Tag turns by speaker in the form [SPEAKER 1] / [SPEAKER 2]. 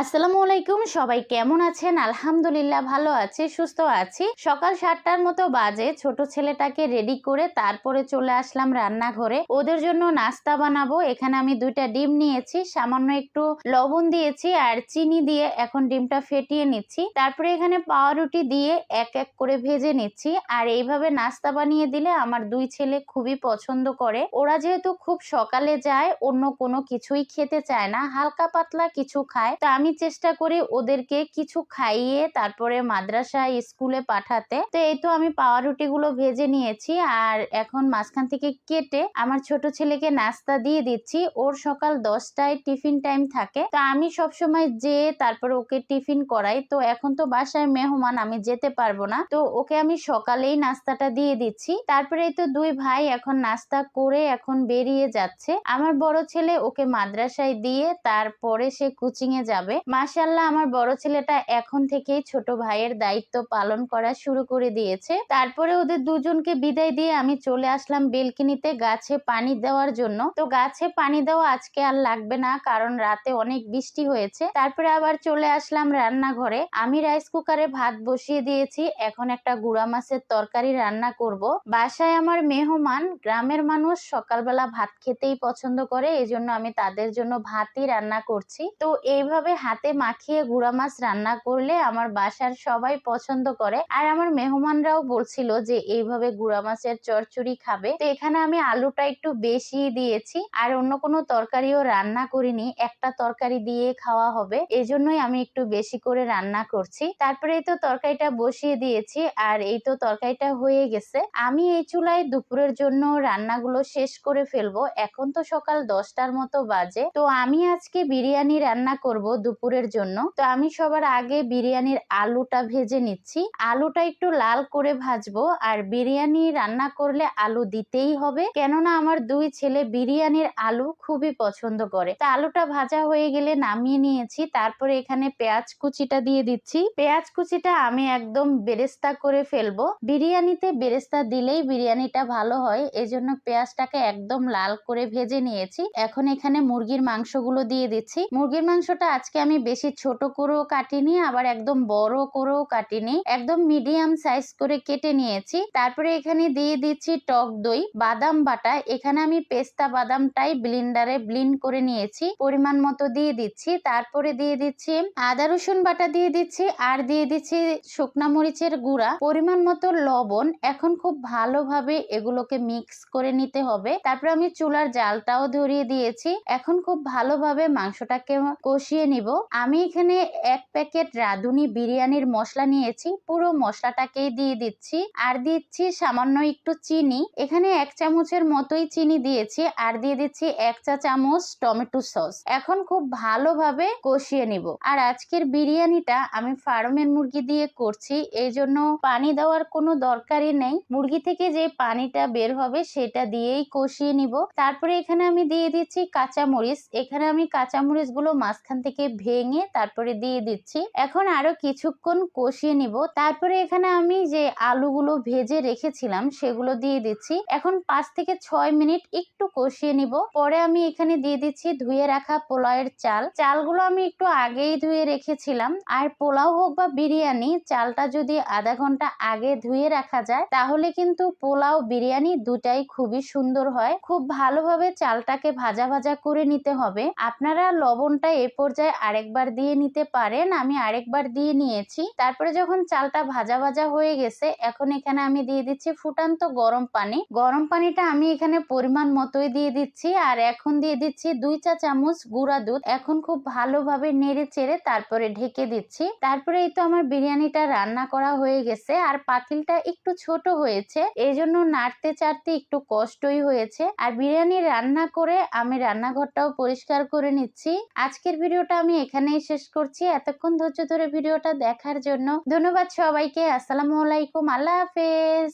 [SPEAKER 1] আসসালামু আলাইকুম, সবাই কেমন আছেন? আলহামদুলিল্লাহ ভালো আছি, সুস্থ আছি। সকাল সাতটার মতো বাজে, ছোট ছেলেটাকে রেডি করে তারপরে চলে আসলাম রান্নাঘরে। ওদের জন্য নাস্তা বানাবো। এখানে আমি দুইটা ডিম নিয়েছি, সামান্য একটু লবণ দিয়েছি আর চিনি দিয়ে এখন ডিমটা ফেটিয়ে নিচ্ছি। তারপরে এখানে পাউরুটি দিয়ে এক এক করে ভেজে নিচ্ছি। আর এইভাবে নাস্তা বানিয়ে দিলে আমার দুই ছেলে খুবই পছন্দ করে। ওরা যেহেতু খুব সকালে যায়, অন্য কোনো কিছুই খেতে চায় না, হালকা পাতলা কিছু খায়। তা আমি চেষ্টা করি ওদেরকে কিছু খাইয়ে তারপরে মাদ্রাসা স্কুলে পাঠাতে। তো এই তো আমি পাউরুটি গুলো ভেজে নিয়েছি আর এখন মাঝখান থেকে কেটে আমার ছোট ছেলেকে নাস্তা দিয়ে দিচ্ছি। ওর সকাল দশটায় টিফিন টাইম থাকে। তো আমি সবসময় যে তারপরে ওকে টিফিন করাই। তো এখন তো বাসায় মেহমান, আমি যেতে পারব না। তো ওকে আমি সকালেই নাস্তাটা দিয়ে দিচ্ছি। তারপরে তো দুই ভাই এখন নাস্তা করে এখন বেরিয়ে যাচ্ছে। আমার বড় ছেলে ওকে মাদ্রাসায় দিয়ে তারপরে সে কোচিং এ যাবে। মাশাল্লাহ আমার বড় ছেলেটা এখন থেকেই ছোট ভাইয়ের দায়িত্ব পালন করা শুরু করে দিয়েছে। তারপরে ওদের দুজনকে বিদায় দিয়ে আমি চলে আসলাম বেলকিনিতে গাছে পানি দেওয়ার জন্য। তো গাছে পানি দেওয়া আজকে আর লাগবে না, কারণ রাতে অনেক বৃষ্টি হয়েছে। তারপরে আবার চলে আসলাম রান্নাঘরে। আমি রাইস কুকারে ভাত বসিয়ে দিয়েছি। এখন একটা গুড়া মাছের তরকারি রান্না করব। বাসায় আমার মেহমান, গ্রামের মানুষ সকালবেলা ভাত খেতেই পছন্দ করে, এজন্য আমি তাদের জন্য ভাতই রান্না করছি। তো এইভাবে হাতে মাখিয়ে গুঁড়া মাছ রান্না করলে আমার বাসার সবাই পছন্দ করে। আর আমার মেহমানরাও বলছিল যে, এইভাবে গুঁড়া মাছের চরচড়ি খাবে। তো এখানে আমি আলুটা একটু বেশি দিয়েছি, আর অন্য কোনো তরকারিও রান্না করিনি। একটা তরকারি দিয়ে খাওয়া হবে, এজন্যই আমি একটু বেশি করে রান্না করছি। তারপরে এই তো তরকারিটা বসিয়ে দিয়েছি, আর এই তো তরকারিটা হয়ে গেছে। আমি এই চুলায় দুপুরের জন্য রান্নাগুলো শেষ করে ফেলব। এখন তো সকাল দশটার মতো বাজে। তো আমি আজকে বিরিয়ানি রান্না করব দুপুরের জন্য। তো আমি সবার আগে বিরিয়ানির আলুটা ভেজে নিচ্ছি। আলুটা একটু লাল করে ভাজবো আর বিরিয়ানি রান্না করলে আলু দিতেই হবে। কেননা আমার দুই ছেলে বিরিয়ানির আলু খুবই পছন্দ করে। তা আলুটা ভাজা হয়ে গেলে নামিয়ে নিয়েছি। তারপরে এখানে পেঁয়াজ কুচিটা দিয়ে দিচ্ছি। পেঁয়াজ কুচিটা আমি একদম বেরেস্তা করে ফেলব। বিরিয়ানিতে বেরেস্তা দিলেই বিরিয়ানিটা ভালো হয়। এজন্য পেঁয়াজটাকে একদম লাল করে ভেজে নিয়েছি। এখন এখানে মুরগির মাংসগুলো দিয়ে দিচ্ছি। মুরগির মাংসটা আজকে আমি বেশি ছোট করেও কাটিনি, আবার একদম বড় করেও কাটিনি। একদম মিডিয়াম সাইজ করে কেটে নিয়েছি। তারপরে এখানে দিয়ে দিচ্ছি টক দই, বাদাম বাটা। এখানে আমি পেস্তা বাদামটাই ব্লিন্ডারে ব্লিন্ড করে নিয়েছি। পরিমাণ মতো দিয়ে দিচ্ছি। তারপরে দিয়ে দিচ্ছি আদা, রসুন বাটা দিয়ে দিচ্ছি আর দিয়ে দিচ্ছি শুকনা মরিচের গুঁড়া। পরিমাণ মতো লবণ। এখন খুব ভালোভাবে এগুলোকে মিক্স করে নিতে হবে। তারপরে আমি চুলার জালটাও ধরিয়ে দিয়েছি। এখন খুব ভালোভাবে মাংসটাকে কষিয়ে নিব। আমি এখানে এক প্যাকেট রাঁধুনি বিরিয়ানির মশলা নিয়েছি। পুরো মশলাটাকেই দিয়ে দিচ্ছি। আর দিচ্ছি সামান্য একটু চিনি। এখানে এক চামচের মতোই চিনি দিয়েছি। আর দিয়ে দিচ্ছি এক চা চামচ টমেটো সস। এখন খুব ভালোভাবে কষিয়ে নিব। আর আজকের বিরিয়ানিটা আমি ফার্মের মুরগি দিয়ে করছি। এই জন্য পানি দেওয়ার কোনো দরকারই নেই। মুরগি থেকে যে পানিটা বের হবে সেটা দিয়েই কষিয়ে নিব। তারপরে এখানে আমি দিয়ে দিচ্ছি কাঁচামরিচ। এখানে আমি কাঁচামরিচগুলো মাঝখান থেকে ভেঙে তারপরে দিয়ে দিচ্ছি। এখন আরও কিছুক্ষণ কষিয়ে নিব। তারপরে এখানে আমি যে আলুগুলো ভেজে রেখেছিলাম, সেগুলো দিয়ে দিচ্ছি। এখন পাঁচ থেকে ছয় মিনিট একটু কষিয়ে নিব। পরে আমি এখানে দিয়ে দিচ্ছি ধুয়ে রাখা পোলাওয়ের চাল। চালগুলো আমি একটু আগেই ধুয়ে রেখেছিলাম। আর পোলাও হোক বা বিরিয়ানি, চালটা যদি আধা ঘণ্টা আগে ধুয়ে রাখা যায়, তাহলে কিন্তু পোলাও, বিরিয়ানি দুটাই খুবই সুন্দর হয়। খুব ভালোভাবে চালটাকে ভাজা ভাজা করে নিতে হবে। আপনারা লবণটা এ পর্যায়ে আরেকবার দিয়ে নিতে পারেন, আমি আরেকবার দিয়ে নিয়েছি। তারপরে যখন চালটা ভাজা ভাজা হয়ে গেছে, এখন এখানে আমি দিয়ে দিচ্ছি ফুটান্ত গরম পানি। গরম পানিটা আমি এখানে পরিমাণ মতোই দিয়ে দিচ্ছি, আর এখন দিয়ে দিচ্ছি দুই চা চামচ গুঁড়া দুধ। এখন খুব ভালোভাবে নেড়ে চেড়ে তারপরে ঢেকে দিচ্ছি। তারপরে এই তো আমার বিরিয়ানিটা রান্না করা হয়ে গেছে, আর পাতিলটা একটু ছোট হয়েছে এই জন্য নাড়তে চাড়তে একটু কষ্টই হয়েছে। আর বিরিয়ানি রান্না করে আমি রান্নাঘরটাও পরিষ্কার করে নিচ্ছি। আজকের ভিডিওটা আমি এখানেই শেষ করছি। এতক্ষণ ধৈর্য ধরে ভিডিওটা দেখার জন্য ধন্যবাদ সবাইকে। আসসালামু আলাইকুম। আল্লাহ হাফেজ।